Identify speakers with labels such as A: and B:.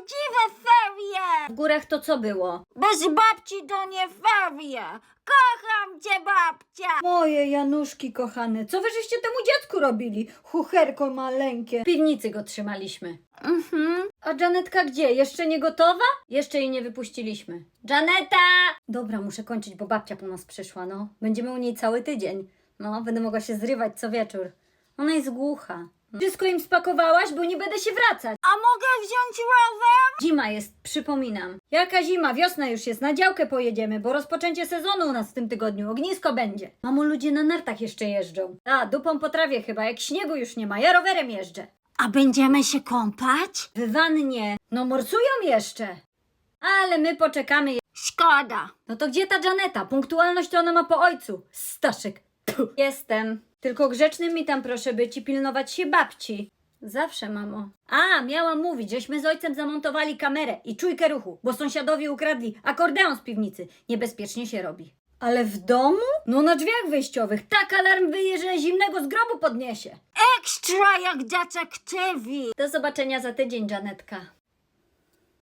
A: prawdziwe ferie!
B: W górach to co było?
A: Bez babci to nie ferie! Kocham cię, babcia!
B: Moje Januszki kochane, co wy żeście temu dziecku robili? Chucherko maleńkie. W piwnicy go trzymaliśmy.
A: Mhm.
B: A Janetka gdzie? Jeszcze nie gotowa? Jeszcze jej nie wypuściliśmy. Janeta! Dobra, muszę kończyć, bo babcia po nas przyszła, no. Będziemy u niej cały tydzień. No, będę mogła się zrywać co wieczór. Ona jest głucha. Wszystko im spakowałaś, bo nie będę się wracać.
A: A mogę wziąć rower?
B: Zima jest, przypominam. Jaka zima? Wiosna już jest, na działkę pojedziemy, bo rozpoczęcie sezonu u nas w tym tygodniu. Ognisko będzie. Mamo, ludzie na nartach jeszcze jeżdżą. A, dupą po trawie chyba, jak śniegu już nie ma. Ja rowerem jeżdżę.
A: A będziemy się kąpać?
B: W wannie. No morsują jeszcze. Ale my poczekamy.
A: Szkoda.
B: No to gdzie ta Janeta? Punktualność to ona ma po ojcu. Staszek. Puh. Jestem. Tylko grzecznym mi tam proszę być i pilnować się babci. Zawsze, mamo. A, miałam mówić, żeśmy z ojcem zamontowali kamerę i czujkę ruchu, bo sąsiadowie ukradli akordeon z piwnicy. Niebezpiecznie się robi. Ale w domu? No na drzwiach wyjściowych. Tak alarm wyje, że zimnego z grobu podniesie.
A: Ekstra jak detektywi.
B: Do zobaczenia za tydzień, Janetka.